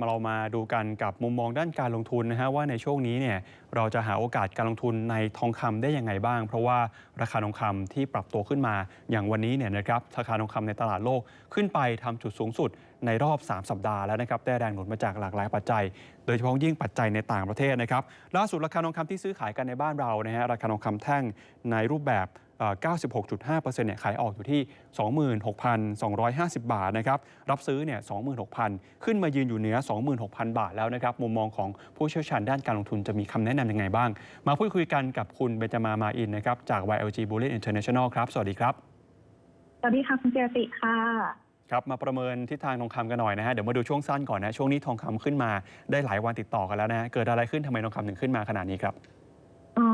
มาเรามาดูกันกับมุมมองด้านการลงทุนนะฮะว่าในช่วงนี้เนี่ยเราจะหาโอกาสการลงทุนในทองคำได้ยังไงบ้าง เพราะว่าราคาทองคำที่ปรับตัวขึ้นมา อย่างวันนี้เนี่ยนะครับราคาทองคำในตลาดโลกขึ้นไปทำจุดสูงสุดในรอบ 3 สัปดาห์แล้วนะครับได้แรงหนุนมาจากหลากหลายปัจจัย โดยเฉพาะยิ่งปัจจัยในต่างประเทศนะครับล่าสุดราคาทองคำที่ซื้อขายกันในบ้านเรานะฮะราคาทองคำแท่งในรูปแบบ 96.5%เนี่ยขายออกอยู่ที่ 26,250 บาทนะครับรับซื้อเนี่ย26,000 ขึ้นมายืนอยู่เหนือ 26,000 บาทแล้วนะครับมุมมองของผู้เชี่ยวชาญด้านการลงทุนจะมีคำแนะนำยังไงบ้าง มาพูดคุยกันกับคุณเบนจามามาอินนะครับจาก YLG Bullion International ครับ สวัสดีครับ สวัสดีค่ะคุณเจยติค่ะครับมาประเมินทิศทางทองคำกันหน่อยนะฮะเดี๋ยวมาดูช่วงสั้นก่อนนะช่วงนี้ทองคำขึ้นมาได้หลายวันติดต่อกันแล้วนะฮะเกิดอะไรขึ้นทำไมทองคำถึงขึ้นมาขนาดนี้ครับเอ่อ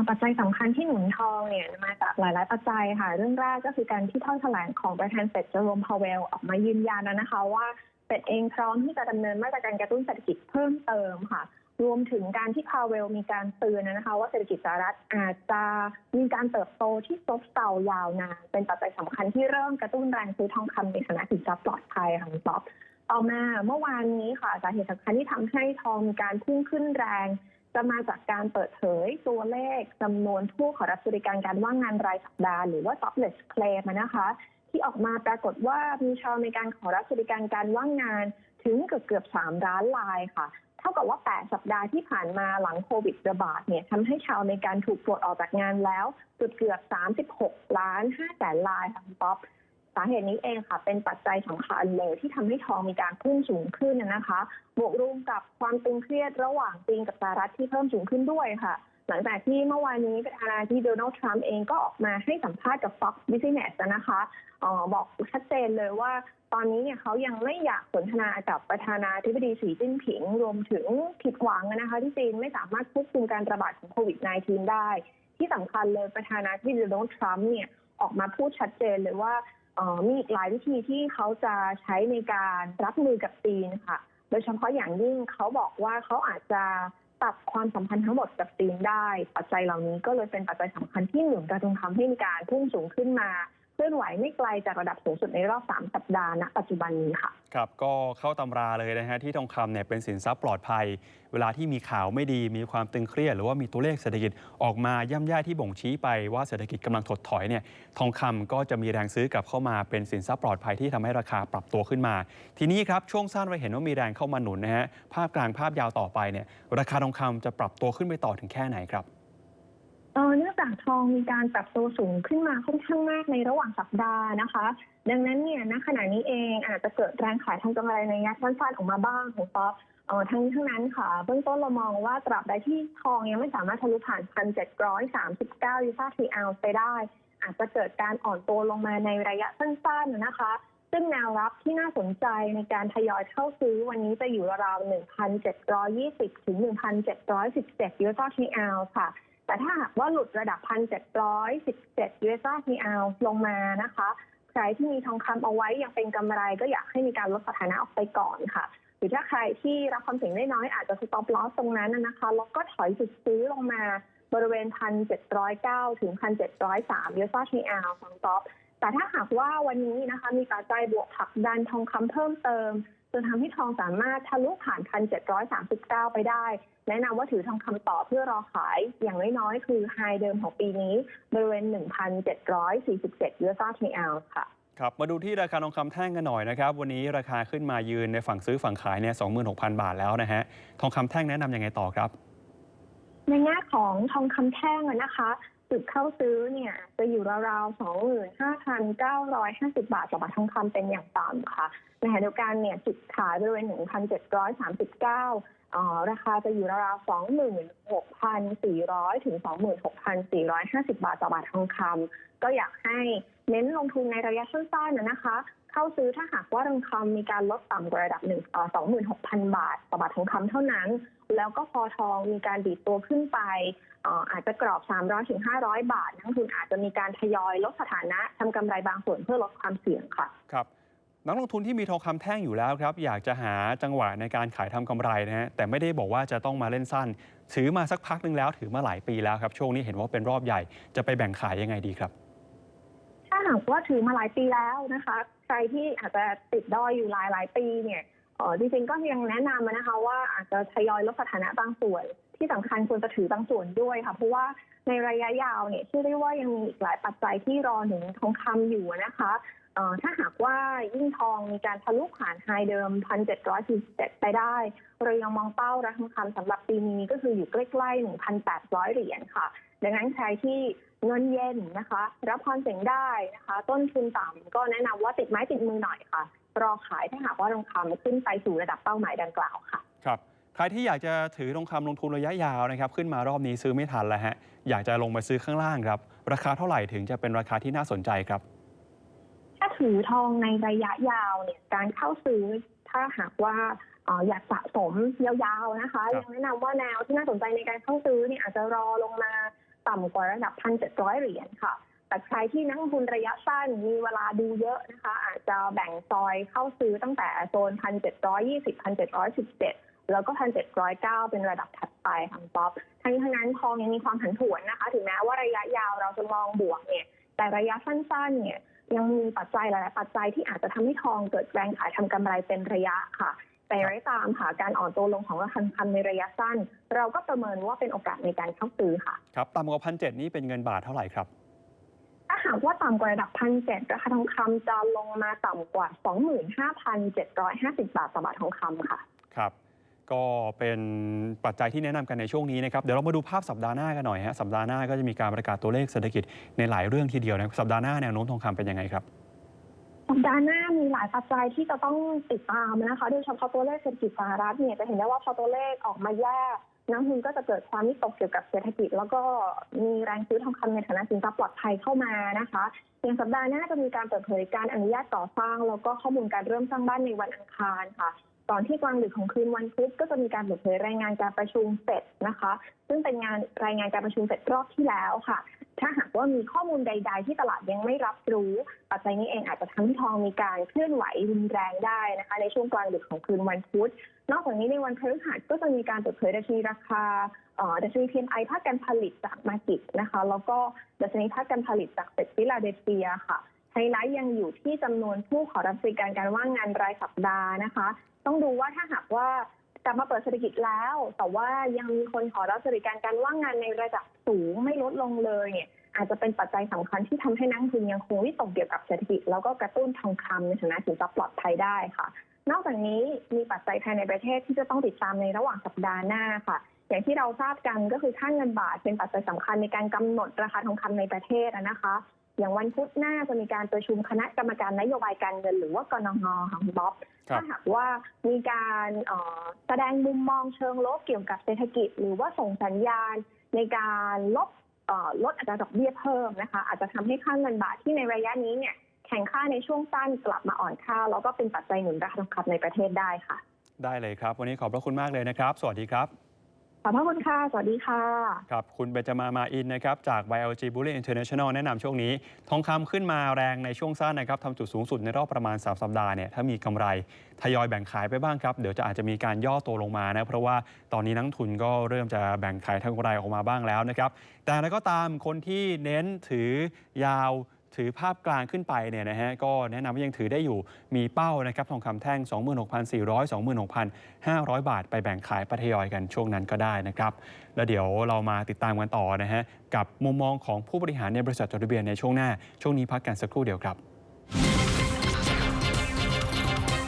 ปัจจัยสำคัญที่หนุนทองเนี่ยมาจากหลาย ๆ ปัจจัยค่ะ เรื่องแรกก็คือการที่ถ้อยแถลงของประธานเฟดเจอโรมพาวเวลออกมายืนยันนะคะว่าเฟดเองพร้อมที่จะดำเนินมาตรการกระตุ้นเศรษฐกิจเพิ่มเติมค่ะ รวมถึงการที่พาวเวลมีการเตือนนะคะว่าเศรษฐกิจสหรัฐอาจจะมีการเติบโตที่ซบเซายาวนานเป็นปัจจัยสำคัญที่เริ่มกระตุ้นแรงซื้อทองคำในฐานะสินทรัพย์ปลอดภัยค่ะคุณป๊อปต่อมาเมื่อวานนี้ค่ะสาเหตุสำคัญที่ทำให้ทองมีการพุ่งขึ้นแรง จะมาจากการเปิดเผยตัวเลขจำนวนผู้ขอรับสวัสดิการการว่างงานรายสัปดาห์หรือว่า jobless claim นะคะ ที่ออกมาปรากฏว่ามีชาวอเมริกันขอรับสวัสดิการการว่างงานถึงเกือบเกือบๆ3ล้านรายค่ะ เท่ากับว่า 8 สัปดาห์ที่ผ่านมาหลังโควิดระบาดเนี่ยทำให้ชาวอเมริกันถูกปลดออกจากงานแล้วเกือบเกือบ36 ล้าน5แสนรายค่ะป๊อป สาเหตุนี้เองค่ะ เป็นปัจจัยสำคัญเลยที่ทำให้ทองมีการพุ่งสูงขึ้นนะคะ บวกรวมกับความตึงเครียดระหว่างจีนกับสหรัฐที่เพิ่มสูงขึ้นด้วยค่ะ หลังจากที่เมื่อวานนี้ประธานาธิบดีโดนัลด์ทรัมป์เองก็ออกมาให้สัมภาษณ์กับ Fox Business นะคะออบอกชัดเจนเลยว่าตอนนี้เนี่ยเขายังไม่อยากสนทนากับประธานาธิบดีสีจิ้นผิง รวมถึงผิดหวังนะคะที่จีนไม่สามารถควบคุมการระบาดของโควิด -19 ได้ ที่สำคัญเลยประธานาธิบดีโดนัลด์ทรัมป์เนี่ยออกมาพูดชัดเจนเลยว่า มีอีกหลายวิธีที่เขาจะใช้ในการรับมือกับจีนค่ะ โดยเฉพาะอย่างยิ่งเขาบอกว่าเขาอาจจะตัดความสัมพันธ์ทั้งหมดกับจีนได้ ปัจจัยเหล่านี้ก็เลยเป็นปัจจัยสำคัญที่หนุนการทองคำให้มีการพุ่งสูงขึ้นมา เคลื่อนไหวไม่ไกลจากระดับสูงสุดในรอบ 3 สัปดาห์ณปัจจุบันนี้ค่ะ ครับก็เข้าตำราเลยนะฮะที่ทองคำเนี่ยเป็นสินทรัพย์ปลอดภัย เวลาที่มีข่าวไม่ดีมีความตึงเครียด หรือว่ามีตัวเลขเศรษฐกิจออกมาย่ำแย่ที่บ่งชี้ไปว่าเศรษฐกิจกำลังถดถอยเนี่ยทองคำก็จะมีแรงซื้อกลับเข้ามาเป็นสินทรัพย์ปลอดภัยที่ทำให้ราคาปรับตัวขึ้นมา ทีนี้ครับช่วงสั้นเราเห็นว่ามีแรงเข้ามาหนุนนะฮะภาพกลางภาพยาวต่อไปเนี่ยราคาทองคำจะปรับตัวขึ้นไปต่อถึงแค่ไหนครับ เออเนื่อง จากทองมีการปรับตัวสูงขึ้นมาค่อนข้างมากในระหว่างสัปดาห์นะคะ ดังนั้นเนี่ยณขณะนี้เองอาจจะเกิดแรงขายทางกำไรในระยะสั้นๆออกมาบ้างของป๊อปเออทั้งนี้ทั้งนั้นค่ะ เบื้องต้นเรามองว่าตราบใดที่ทองยังไม่สามารถทะลุผ่าน 1,739 ยูซาทีออนซ์ไปได้ อาจจะเกิดการอ่อนตัวลงมาในระยะสั้นๆนะคะ ซึ่งแนวรับที่น่าสนใจในการทยอยเข้าซื้อวันนี้จะอยู่ราวๆ 1,720 ถึง 1,717 ยูซาทีออนซ์ค่ะ แต่ถ้าหากว่าหลุดระดับ 1,717 US TR ลงมานะคะ ใครที่มีทองคำเอาไว้ยังเป็นกำไรก็อยากให้มีการลดสถานะออกไปก่อนค่ะ หรือถ้าใครที่รับความเสี่ยงได้น้อยอาจจะ stop loss ตรงนั้นนะคะแล้วก็ถอยจุดซื้อลงมาบริเวณ 1,709 ถึง 1,703 US TR ของท็อปแต่ถ้าหากว่าวันนี้นะคะมีปัจจัยบวกผลักดันทองคำเพิ่มเติม จนทำให้ทองสามารถทะลุผ่าน1,739ไปได้ แนะนำว่าถือทองคำต่อเพื่อรอขายอย่างน้อยๆ คือไฮเดิมของปีนี้บริเวณ1,747 US TR ค่ะครับมาดูที่ราคาทองคำแท่งกันหน่อยนะครับ วันนี้ราคาขึ้นมายืนในฝั่งซื้อฝั่งขายเนี่ย26,000บาทแล้วนะฮะทองคำแท่งแนะนำยังไงต่อครับ ในแง่ของทองคำแท่งอะนะคะจุดเข้าซื้อเนี่ยจะอยู่ราวๆ25,950บาทต่อบาททองคำเป็นอย่างต่ำค่ะ ในขณะเดียวกันเนี่ยจุดขายบริเวณ 1,739อ่อราคาจะอยู่ราวๆ26,400 ถึง 26,450 บาทต่อบาททองคำก็อยากให้เน้นลงทุนในระยะสั้นๆนะนะคะ เข้าซื้อถ้าหากว่าทองคำมีการลดต่ำกว่าระดับหนึ่งเอ่อ26,000 บาทต่อบาททองคำเท่านั้น แล้วก็พอทองมีการดีดตัวขึ้นไปอ่ออาจจะกรอบ 300ถึง500 บาทนักทุนอาจจะมีการทยอยลดสถานะทำกำไรบางส่วนเพื่อลดความเสี่ยงค่ะ ครับ นักลงทุนที่มีทองคำแท่งอยู่แล้วครับอยากจะหาจังหวะในการขายทำกำไรนะฮะแต่ไม่ได้บอกว่าจะต้องมาเล่นสั้น ถือมาสักพักหนึ่งแล้วถือมาหลายปีแล้วครับ ช่วงนี้เห็นว่าเป็นรอบใหญ่จะไปแบ่งขายยังไงดีครับ ถ้าหากว่าถือมาหลายปีแล้วนะคะ ใครที่อาจจะติดดอยอยู่หลายหลายปีเนี่ยออจริงๆก็ยังแนะนำนะคะว่าอาจจะทยอยลดสถานะบางส่วน ที่สำคัญควรจะถือบางส่วนด้วยค่ะเพราะว่าในระยะยาวเนี่ยเชื่อได้ว่ายังมีอีกหลายปัจจัยที่รอถึงทองคำอยู่นะคะ ถ้าหากว่ายิ่งทองมีการทะลุผ่านไฮเดิม 1,747 ไปได้ เรายังมองเป้าราคาทองคำสำหรับปีนี้ก็คืออยู่ใกล้ๆ 1,800 เหรียญค่ะ ดังนั้นใครที่เงินเย็นนะคะ รับความเสี่ยงได้นะคะ ต้นทุนต่ำก็แนะนำว่าติดไม้ติดมือหน่อยค่ะ รอขายถ้าหากว่าทองคำขึ้นไปสู่ระดับเป้าหมายดังกล่าวค่ะ ครับใครที่อยากจะถือทองคำลงทุนระยะยาวนะครับ ขึ้นมารอบนี้ซื้อไม่ทันแล้วฮะอยากจะลงมาซื้อข้างล่างครับ ราคาเท่าไหร่ถึงจะเป็นราคาที่น่าสนใจครับ ถ้าถือทองในระยะยาวเนี่ยการเข้าซื้อถ้าหากว่าเอ่ออยากสะสมยาวๆนะคะครับยังแนะนำว่าแนวที่น่าสนใจในการเข้าซื้อเนี่ยอาจจะรอลงมาต่ำกว่าระดับ1,700เหรียญค่ะแต่ใครที่นักลงทุนระยะสั้นมีเวลาดูเยอะนะคะ อาจจะแบ่งซอยเข้าซื้อตั้งแต่โซน1,720 1,717แล้วก็1,709เป็นระดับถัดไปค่ะคุณป๊อปทั้งนี้ทั้งนั้นทองยังมีความผันผวนนะคะ ถึงแม้ว่าระยะยาวเราจะมองบวกเนี่ยแต่ระยะสั้นๆเนี่ย ยังมีปัจจัยหลายๆปัจจัยที่อาจจะทำให้ทองเกิดแรงขายทำกำไรเป็นระยะค่ะ แต่อย่างไรก็ตามค่ะการอ่อนตัวลงของราคาทองคำในระยะสั้น เราก็ประเมินว่าเป็นโอกาสในการเข้าซื้อค่ะ ครับต่ำกว่าพันเนี่เป็นเงินบาทเท่าไหร่ครับถ้าหากว่าต่ำกว่าระดับพันเจ็ดราคาทองคำจะลงมาต่ำกว่า 25,750 บาทต่อบาททองคำค่ะ ครับ ก็เป็นปัจจัยที่แนะนำกันในช่วงนี้นะครับ เดี๋ยวเรามาดูภาพสัปดาห์หน้ากันหน่อยฮะสัปดาห์หน้าก็จะมีการประกาศตัวเลขเศรษฐกิจในหลายเรื่องทีเดียวนะสัปดาห์หน้าแนวโน้มทองคำเป็นยังไงครับสัปดาห์หน้ามีหลายปัจจัยที่จะต้องติดตามนะคะโดยเฉพาะตัวเลขเศรษฐกิจสหรัฐเนี่ยจะเห็นได้ว่าพอตัวเลขออกมาแย่นักลงทุนก็จะเกิดความวิตกเกี่ยวกับเศรษฐกิจ แล้วก็มีแรงซื้อทองคำในฐานะสินทรัพย์ปลอดภัยเข้ามานะคะอย่างสัปดาห์หน้าจะมีการเปิดเผยการอนุญาตก่อสร้าง แล้วก็ข้อมูลการเริ่มสร้างบ้านในวันอังคารค่ะ ก่อนที่กลางดึกของคืนวันพุธก็จะมีการเปิดเผยรายงานการประชุมเฟดนะคะ ซึ่งเป็นงานรายงานการประชุมเฟดรอบที่แล้วค่ะ ถ้าหากว่ามีข้อมูลใด ๆ ที่ตลาดยังไม่รับรู้ ปัจจัยนี้เองอาจจะทำให้ทองมีการเคลื่อนไหวรุนแรงได้นะคะ ในช่วงกลางดึกของคืนวันพุธนอกจากนี้ในวันพฤหัสก็จะมีการเปิดเผยดัชนีราคาดัชนี PMI ภาคการผลิตจากมากิตนะคะ แล้วก็ดัชนีภาคการผลิตจากเซตฟิลาเดลเฟียค่ะไฮไลท์ยังอยู่ที่จำนวนผู้ขอรับบริการการว่างงานรายสัปดาห์นะคะ ต้องดูว่าถ้าหากว่ากลับมาเปิดเศรษฐกิจแล้ว แต่ว่ายังมีคนขอรับบริการการว่างงานในระดับสูงไม่ลดลงเลยเนี่ยอาจจะเป็นปัจจัยสำคัญที่ทำให้นักทุนยังคงวิตกเกี่ยวกับเศรษฐกิจ แล้วก็กระตุ้นทองคำในฐานะสินทรัพย์ปลอดภัยได้ค่ะ นอกจากนี้มีปัจจัยภายในประเทศที่จะต้องติดตามในระหว่างสัปดาห์หน้าค่ะ อย่างที่เราทราบกันก็คือค่าเงินบาทเป็นปัจจัยสำคัญในการกำหนดราคาทองคำในประเทศนะคะ อย่างวันพุธหน้าจะมีการประชุมคณะกรรมการนโยบายการเงิน หรือว่ากนงค่ะคุณบ๊อบครับถ้าหากว่ามีการเอ่อแสดงมุมมองเชิงลบเกี่ยวกับเศรษฐกิจ หรือว่าส่งสัญญาณในการลดเอ่อลดอัตราดอกเบี้ยเพิ่มนะคะ อาจจะทำให้ค่าเงินบาทที่ในระยะนี้เนี่ยแข่งค่าในช่วงสั้นกลับมาอ่อนค่า แล้วก็เป็นปัจจัยหนุนราคาทองคำในประเทศได้ค่ะ ได้เลยครับ วันนี้ขอบพระคุณมากเลยนะครับ สวัสดีครับ ขอบพระคุณค่ะ สวัสดีค่ะ ครับคุณเบนจามามาอินนะครับจาก YLG Bullion International แนะนำช่วงนี้ ทองคำขึ้นมาแรงในช่วงสั้นนะครับทำจุดสูงสุดในรอบประมาณ 3 สัปดาห์เนี่ยถ้ามีกำไรทยอยแบ่งขายไปบ้างครับ เดี๋ยวจะอาจจะมีการย่อตัวลงมานะ เพราะว่าตอนนี้นักทุนก็เริ่มจะแบ่งขายทางกำไรออกมาบ้างแล้วนะครับ แต่แล้วก็ตามคนที่เน้นถือยาว ถือภาพกลางขึ้นไปเนี่ยนะฮะก็แนะนำว่ายังถือได้อยู่มีเป้านะครับทองคำแท่ง 26,400 26,500 บาท ไปแบ่งขายปะทยอยกันช่วงนั้นก็ได้นะครับ แล้วเดี๋ยวเรามาติดตามกันต่อนะฮะกับมุมมองของผู้บริหารในบริษัทจดทะเบียนในช่วงหน้า ช่วงนี้พักกันสักครู่เดียวครับ